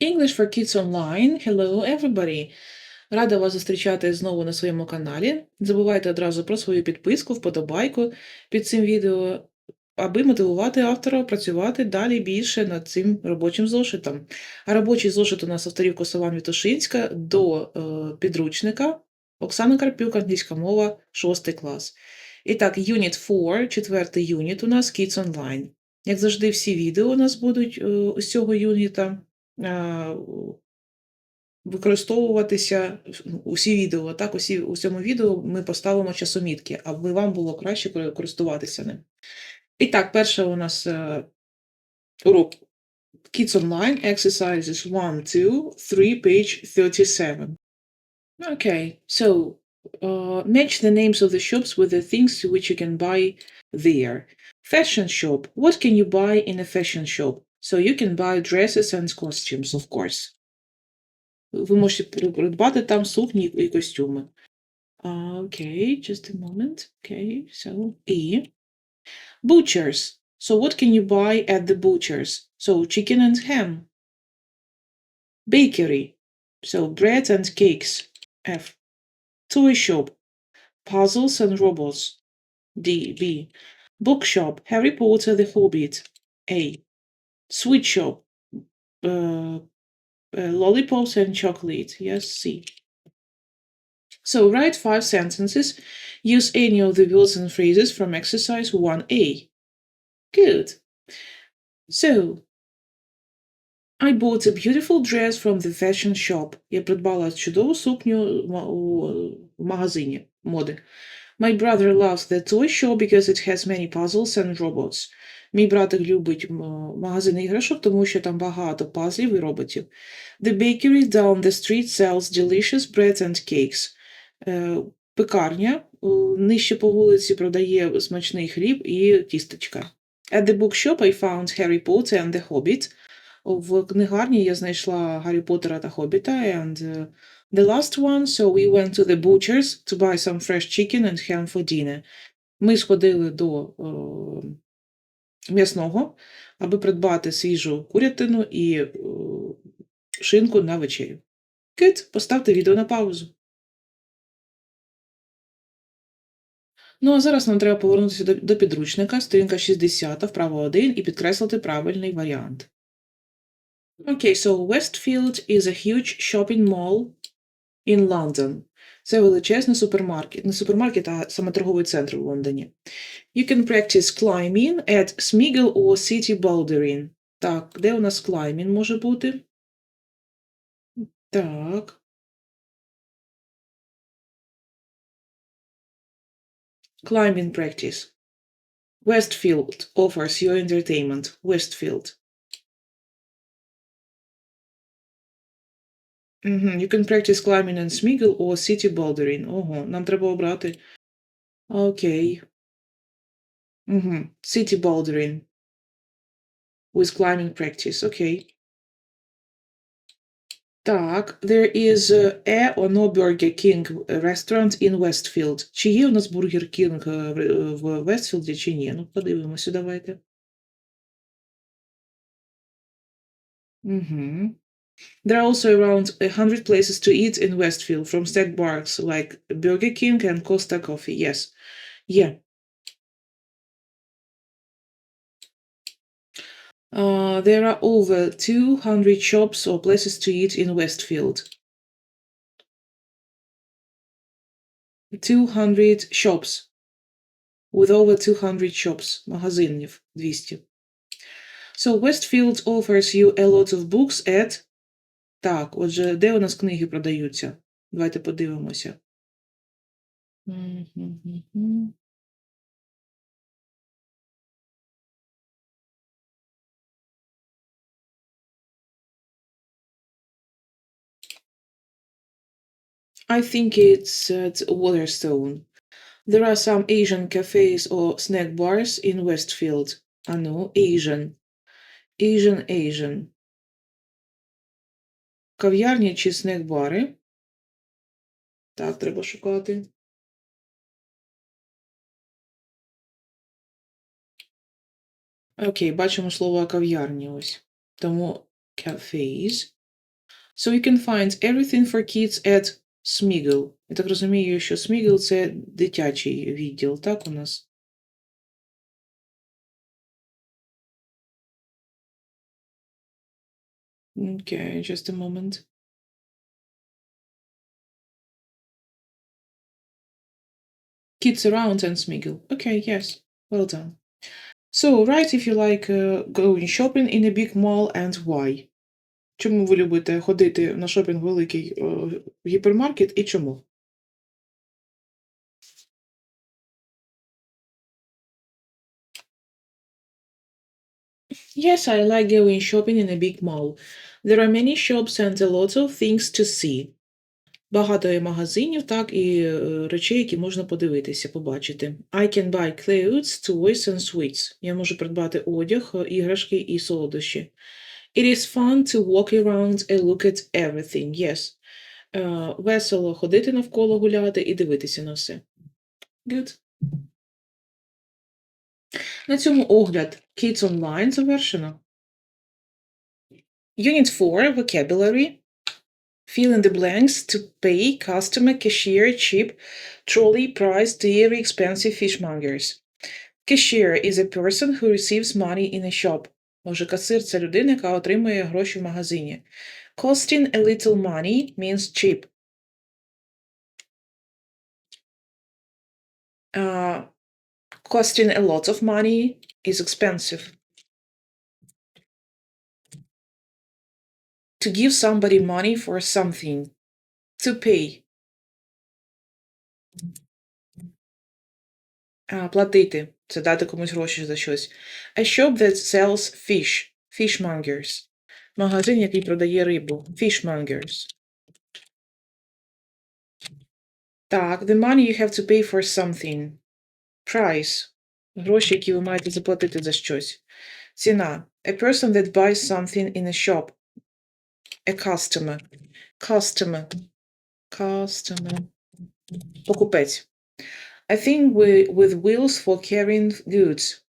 English for Kids Online. Hello, everybody! Рада вас зустрічати знову на своєму каналі. Не забувайте одразу про свою підписку, вподобайку під цим відео, аби мотивувати автора працювати далі більше над цим робочим зошитом. А робочий зошит у нас авторів Косован Вітушинська до е, підручника Оксана Карпюк, англійська мова, 6 клас. І так, Unit 4, четвертий юніт у нас Kids Online. Як завжди, всі відео у нас будуть е, з цього юніта використовуватися ну, усі відео. Так, усі, у цьому відео ми поставимо часомітки, аби вам було краще користуватися ним. І так, перше у нас е, урок Kids Online Exercises 1, 2, 3, page 37. Okay, so uh, match the names of the shops with the things which you can buy there. Fashion shop. What can you buy in a fashion shop? So you can buy dresses and costumes, of course. Ви можете при- придбати там сукні і костюми. Uh, okay, just a moment. Okay, so E. Butchers. So what can you buy at the butchers? So chicken and ham. Bakery. So bread and cakes. F. Toy shop. Puzzles and robots. D. B. Bookshop. Harry Potter the Hobbit. A. Sweet shop. Uh, uh, lollipops and chocolate. Yes, C. So write five sentences. Use any of the words and phrases from exercise 1A. Good. So, I bought a beautiful dress from the fashion shop. Я придбала чудову сукню ма- у в магазині моди. My brother loves the toy shop because it has many puzzles and robots. Мій братик любить м, магазин іграшок, тому що там багато пазлів і роботів. The bakery down the street sells delicious bread and cakes. Е, Пекарня е, нижче по вулиці продає смачний хліб і тістечка. At the bookshop I found Harry Potter and the Hobbit. В книгарні я знайшла Гаррі Поттера та Хобіта. And uh, the last one, so we went to the butcher's to buy some fresh chicken and ham for dinner. Ми сходили до е, м'ясного, аби придбати свіжу курятину і е, шинку на вечерю. Кит, поставте відео на паузу. Ну, а зараз нам треба повернутися до, до підручника, сторінка 60, вправо 1, і підкреслити правильний варіант. Окей, so Westfield is a huge shopping mall in London. Це величезний супермаркет. Не супермаркет, а саме торговий центр в Лондоні. You can practice climbing at Smiggle or City Bouldering. Так, де у нас climbing може бути? Так. Climbing practice. Westfield offers your entertainment. Westfield. Мгм. You can practice climbing and Smiggle or City Bouldering. Ого, нам треба обрати. Окей. Угу. City Bouldering. With climbing practice. Окей. Так, there is uh, a or no Burger King restaurant in Westfield. Чи є у нас Бургер Кінг е, в е, в Вестфілді, чи ні? Ну, подивимося, давайте. Угу. There are also around a hundred places to eat in Westfield, from snack bars like Burger King and Costa Coffee. Yes. Yeah. Uh, there are over 200 shops or places to eat in Westfield. 200 shops. With over 200 shops. Магазинів 200. So Westfield offers you a lot of books at... Так, отже, де у нас книги продаються? Давайте подивимося. I think it's at Waterstone. There are some Asian cafes or snack bars in Westfield. I know, Asian. Asian, Asian. Кав'ярні чи снек-бари. Так, треба шукати. Окей, бачимо слово кав'ярні ось. Тому cafes. So you can find everything for kids at Smiggle. Я так розумію, що Smiggle – це дитячий відділ, так у нас? Okay, just a moment. Kids around and Smiggle. Okay, yes, well done. So, write if you like uh, going shopping in a big mall and why. Чому ви любите ходити на шопінг в великий е, гіпермаркет і чому? Yes, I like going shopping in a big mall. There are many shops and a lot of things to see. Багато є магазинів, так, і е, речей, які можна подивитися, побачити. I can buy clothes, toys and sweets. Я можу придбати одяг, е, іграшки і солодощі. It is fun to walk around and look at everything. Yes. Е, весело ходити навколо гуляти і дивитися на все. Good. На цьому огляд Kids Online завершено. Unit 4 Vocabulary. Fill in the blanks to pay, customer, cashier, cheap, trolley, price, dairy, expensive, fishmongers. Cashier is a person who receives money in a shop. Може, касир – це людина, яка отримує гроші в магазині. Costing a little money means cheap. Uh, costing a lot of money is expensive. To give somebody money for something. To pay. А, платити. Це дати комусь гроші за щось. A shop that sells fish. Fishmongers. Магазин, який продає рибу. Fishmongers. Так, the money you have to pay for something. Price. Гроші, які ви маєте заплатити за щось. Ціна. A person that buys something in a shop. A customer. Customer. Customer. Покупець. A thing with, with wheels for carrying goods.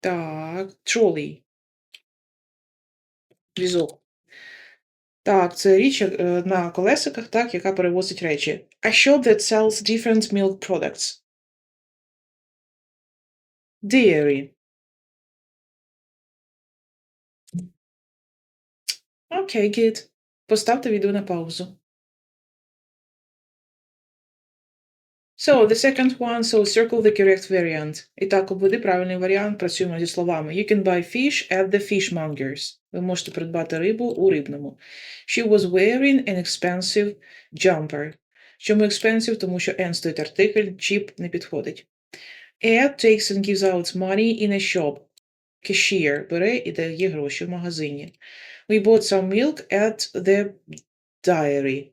Так, trolley. Візок. Так, це річ е, на колесиках, так, яка перевозить речі. A shop that sells different milk products. Dairy. Окей, good. Поставте відео на паузу. So, the second one, so circle the correct variant. І так, обведи правильний варіант, працюємо зі словами. You can buy fish at the fishmongers. Ви можете придбати рибу у рибному. She was wearing an expensive jumper. Чому expensive? Тому що N стоїть артикль, cheap не підходить. Ed takes and gives out money in a shop. Cashier бере і дає гроші в магазині. We bought some milk at the dairy.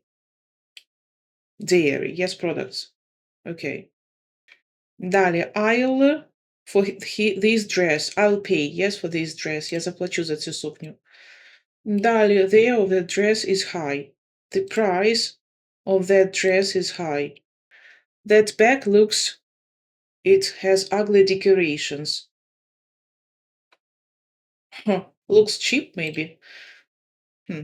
Dairy, yes, products. Окей. Далі, I'll for he, this dress. I'll pay, yes, for this dress. Я заплачу за цю сукню. Далі, there of the dress is high. The price of that dress is high. That bag looks, it has ugly decorations. Looks cheap, maybe. Хм.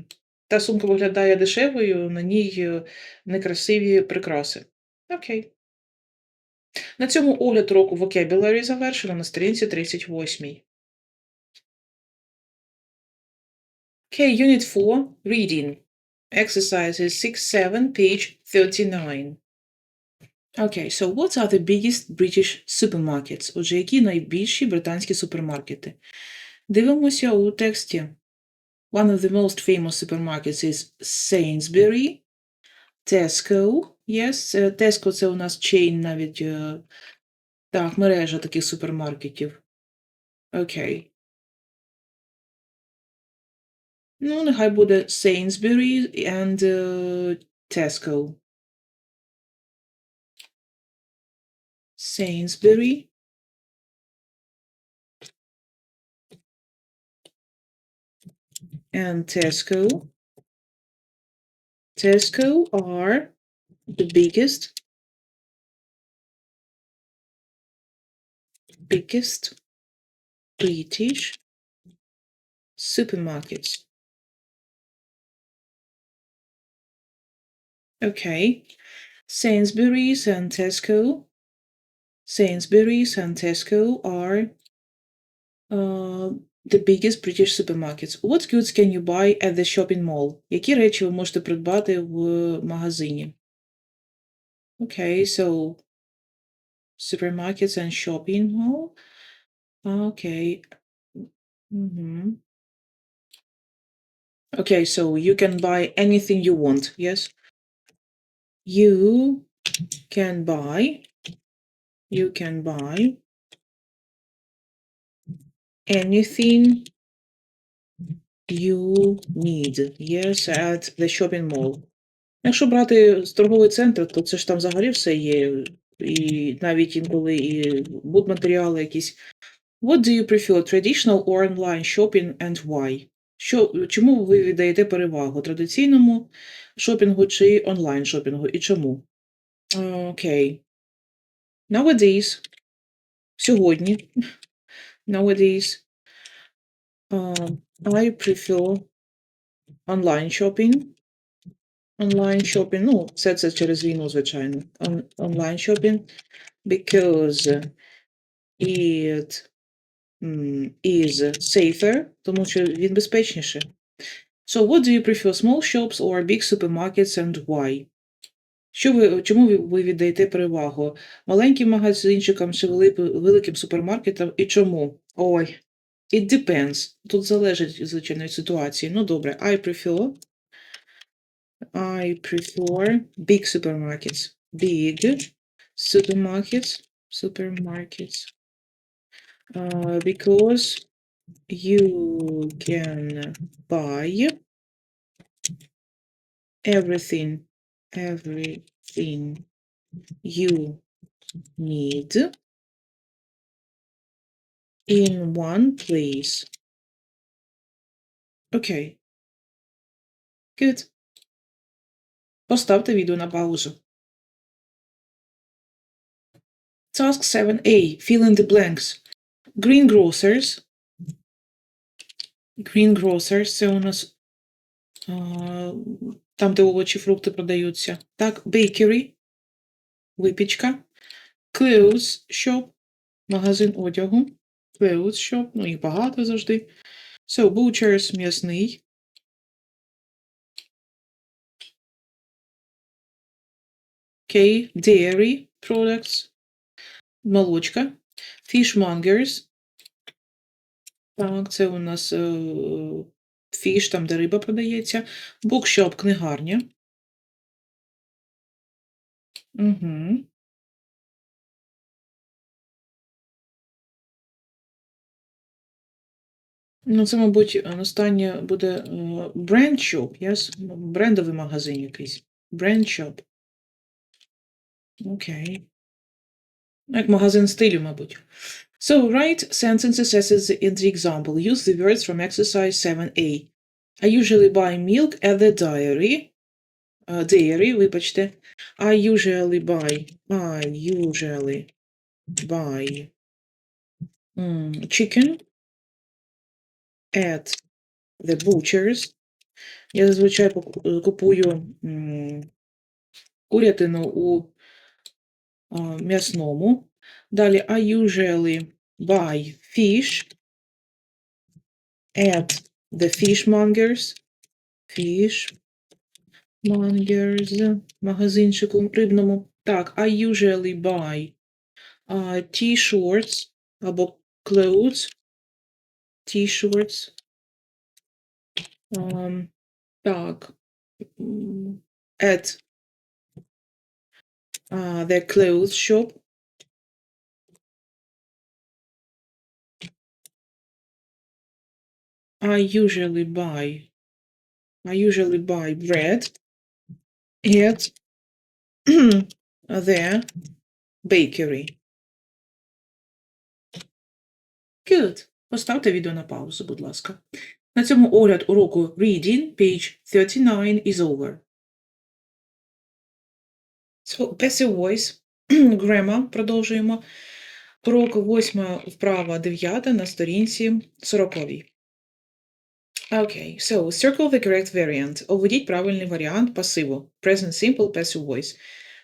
Та сумка виглядає дешевою, на ній е, некрасиві прикраси. Окей. На цьому огляд уроку Vocabulary завершено на сторінці 38. Okay, Unit 4. Reading. Exercises 6-7, page 39. Okay, so what are the biggest British supermarkets? Отже, які найбільші британські супермаркети? Дивимося у тексті. One of the most famous supermarkets is Sainsbury, Tesco. Yes, е, Tesco – це у нас chain навіть, е, так, мережа таких супермаркетів. Окей. Ну, нехай буде Sainsbury and е, Tesco. Sainsbury. And Tesco. Tesco are the biggest biggest British supermarkets. Okay. Sainsbury's and Tesco. Sainsbury's and Tesco are uh, the biggest British supermarkets. What goods can you buy at the shopping mall? Які речі ви можете придбати в магазині? Okay, so supermarkets and shopping mall. Okay. Mhm. Okay, so you can buy anything you want, yes? You can buy, you can buy anything you need, yes, at the shopping mall. Якщо брати з торговий центр, то це ж там взагалі все є, і навіть інколи і будматеріали якісь. What do you prefer, traditional or online shopping and why? Що, чому ви віддаєте перевагу? Традиційному шопінгу чи онлайн шопінгу? І чому? Окей. Nowadays, сьогодні, nowadays, uh, I prefer online shopping. Online shopping, ну, все це через війну, звичайно. On, online shopping, because it м, is safer, тому що він безпечніше. So, what do you prefer, small shops or big supermarkets and why? Що ви, чому ви, віддаєте перевагу? Маленьким магазинчикам чи великим супермаркетам і чому? Ой, it depends. Тут залежить, звичайно, від ситуації. Ну, добре, I prefer I prefer big supermarkets. Big supermarkets. Supermarkets. Uh, because you can buy everything, everything you need in one place. Okay. Good. Поставте відео на паузу. Task 7a. Fill in the blanks. Greengrocers. Greengrocers – це у нас а, Там, де овочі, фрукти продаються. Так, bakery – випічка. Clothes shop – магазин одягу. Clothes shop – ну їх багато завжди. So, butchers – м'ясний. Okay, dairy products – молочка. Fishmongers. Так, це у нас е, фіш, там, де риба продається. Bookshop – книгарня. Угу. Ну, це, мабуть, останнє буде shop, yes? брендовий магазин якийсь. Shop. Окей. Ну, Як магазин стилю, мабуть. So, write sentences as in the example. Use the words from exercise 7a. I usually buy milk at the dairy. Uh, dairy, вибачте. I usually buy, I usually buy м, chicken at the butcher's. Я зазвичай купую м, курятину у а, м'ясному. Далі I usually buy fish at the fishmongers. Fishmongers. Магазинчику рибному. Так, I usually buy uh, t-shirts або clothes. T-shirts. Um, так. м, At uh, the clothes shop. I usually buy I usually buy bread at the bakery. Good. Поставте відео на паузу, будь ласка. На цьому огляд уроку Reading, page 39 is over. So, passive voice, grammar, продовжуємо. Урок 8 вправа 9 на сторінці 40. Okay, so circle the correct variant. Обведіть правильний варіант пасиву. Present simple passive voice.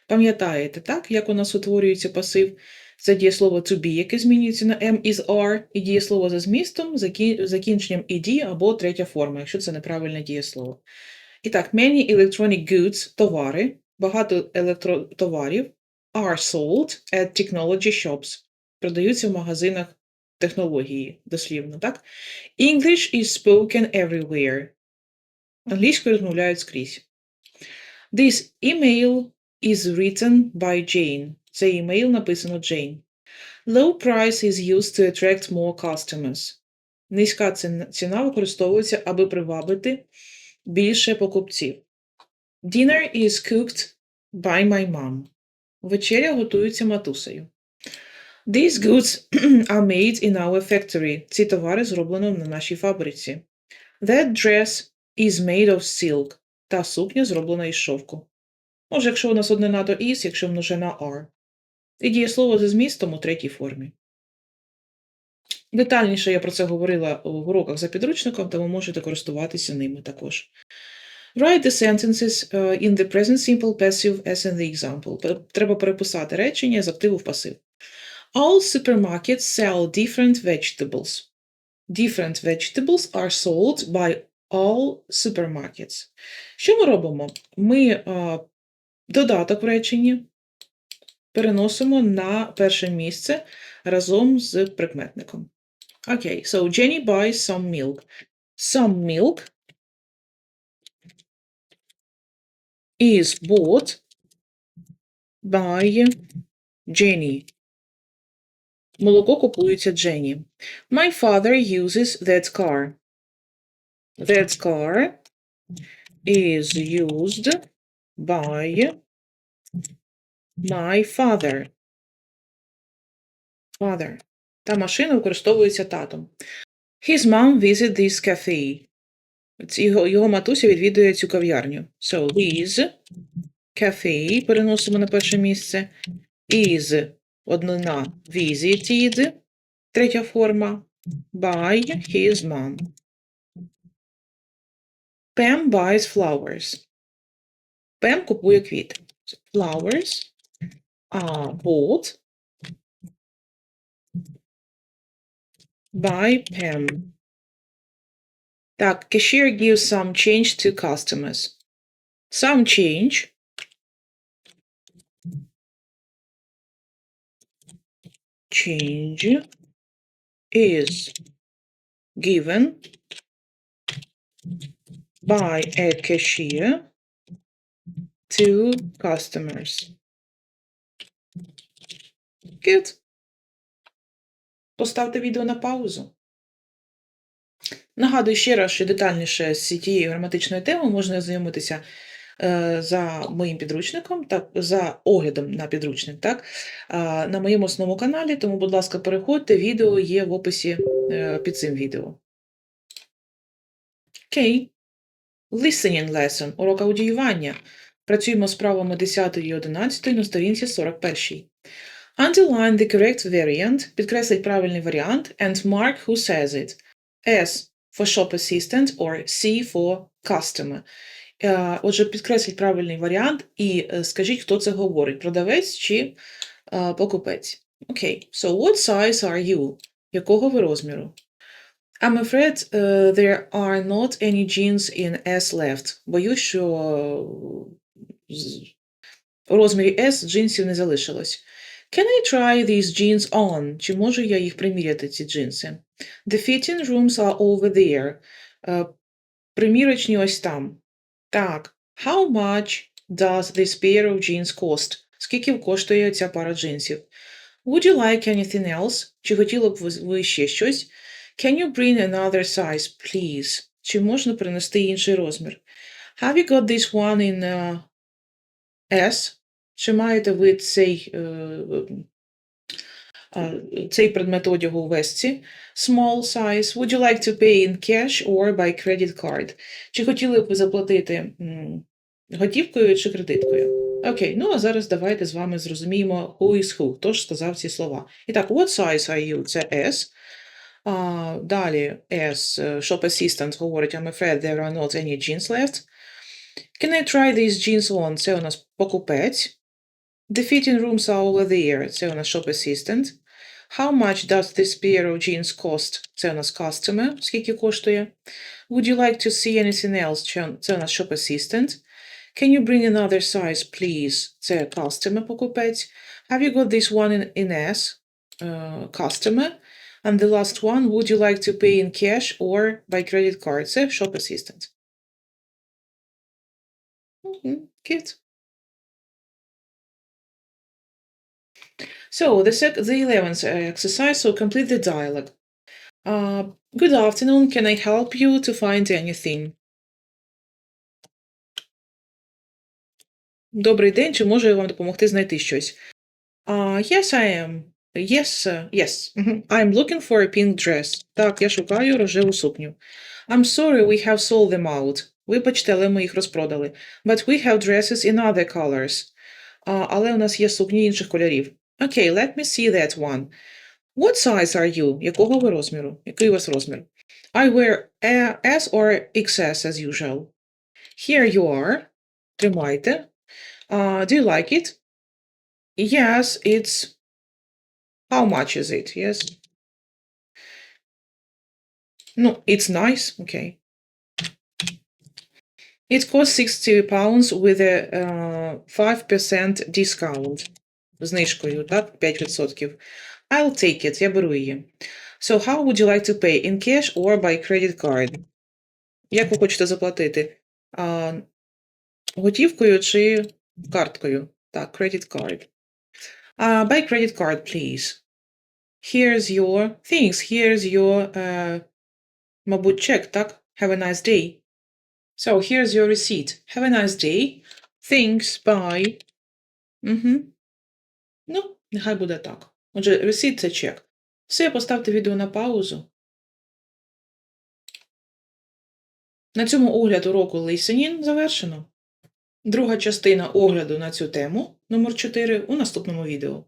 Пам'ятаєте, так, як у нас утворюється пасив? Це дієслово to be, яке змінюється на M із R, і дієслово за змістом, закі- закінченням ed або третя форма, якщо це неправильне дієслово. І так, many electronic goods – товари, багато електротоварів are sold at technology shops. Продаються в магазинах технології, дослівно, так? English is spoken everywhere. Англійською розмовляють скрізь. This email is written by Jane. Цей імейл написано Джейн. Low price is used to attract more customers. Низька ціна використовується, аби привабити більше покупців. Dinner is cooked by my mom. Вечеря готується матусею. These goods are made in our factory. Ці товари зроблено на нашій фабриці. That dress is made of silk. Та сукня зроблена із шовку. Може, якщо у нас однина, то is, якщо множина are. І дієслово зі змістом у третій формі. Детальніше я про це говорила в уроках за підручником, тому можете користуватися ними також. Write the sentences uh, in the present simple passive as in the example. Треба переписати речення з активу в пасив. All supermarkets sell different vegetables. Different vegetables are sold by all supermarkets. Що ми робимо? Ми а, додаток в реченні переносимо на перше місце разом з прикметником. Окей, so Jenny buys some milk. Some milk is bought by Jenny. Молоко купується Дженні. My father uses that car. That car is used by my father. Father. Та машина використовується татом. His mom visits this cafe. Його, його матуся відвідує цю кав'ярню. So, this cafe переносимо на перше місце. Is однина visited, третя форма, by his mom. Pam buys flowers. Пем купує квіти. Flowers are bought by Pam. Так, cashier gives some change to customers. Some change change is given by a cashier to customers. Good. Поставте відео на паузу. Нагадую ще раз, що детальніше з цією граматичною темою можна ознайомитися е, за моїм підручником, так, за оглядом на підручник, так, на моєму основному каналі, тому, будь ласка, переходьте, відео є в описі е, під цим відео. Окей. Listening lesson, урок аудіювання. Працюємо з правами 10 і 11 на сторінці 41. Underline the correct variant, підкреслить правильний варіант, and mark who says it. S for shop assistant or C for customer. Е, Отже, підкресліть правильний варіант і е, скажіть, хто це говорить, продавець чи е, покупець. Окей, so what size are you? Якого ви розміру? I'm afraid uh, there are not any jeans in S left. Боюсь, що у розмірі S джинсів не залишилось. Can I try these jeans on? Чи можу я їх приміряти, ці джинси? The fitting rooms are over there. Е, примірочні ось там. Так. How much does this pair of jeans cost? Скільки коштує ця пара джинсів? Would you like anything else? Чи хотіли б ви- ще щось? Can you bring another size, please? Чи можна принести інший розмір? Have you got this one in uh, S? Чи маєте ви цей, е, е, цей предмет одягу у весці? Small size. Would you like to pay in cash or by credit card? Чи хотіли б ви заплатити готівкою чи кредиткою? Окей, ну а зараз давайте з вами зрозуміємо who is who, хто ж сказав ці слова. І так, what size are you? Це S. А, далі S, е, shop assistant говорить, I'm afraid there are not any jeans left. Can I try these jeans on? Це у нас покупець. The fitting rooms are over there. Це у нас shop assistant. How much does this pair of jeans cost? Це у нас customer. Скільки коштує? Would you like to see anything else? Це- Це у нас shop assistant. Can you bring another size, please? Це customer покупець. Have you got this one in, in S? Uh, customer. And the last one, would you like to pay in cash or by credit card? Це shop assistant. Mhm, Good. So the sec- the eleventh uh, exercise. So complete the dialogue. Uh, good afternoon. Can I help you to find anything? Добрий день. Чи можу я вам допомогти знайти щось? Uh, yes, I am. Yes, uh, yes. Mhm. I'm looking for a pink dress. Так, я шукаю рожеву сукню. I'm sorry, we have sold them out. Вибачте, але ми їх розпродали. But we have dresses in other colors. А, але у нас є сукні інших кольорів. Okay, let me see that one. What size are you? Якого ви розміру? Який у вас розмір? I wear a- S or XS as usual. Here you are. Тримайте. Uh, do you like it? Yes, it's. How much is it? Yes. No, it's nice. Okay. It costs 60 pounds with a uh, 5% discount. Знижкою, так? 5%. I'll take it. Я беру її. So, how would you like to pay? In cash or by credit card? Як ви хочете заплатити? А, готівкою чи карткою? Так, credit card. Uh, by credit card, please. Here's your things. Here's your, uh, мабуть, чек, так? Have a nice day. So, here's your receipt. Have a nice day. Thanks, bye. Угу. Ну, нехай буде так. Отже, receipt – це чек. Все, поставте відео на паузу. На цьому огляд уроку listening завершено. Друга частина огляду на цю тему, номер 4, у наступному відео.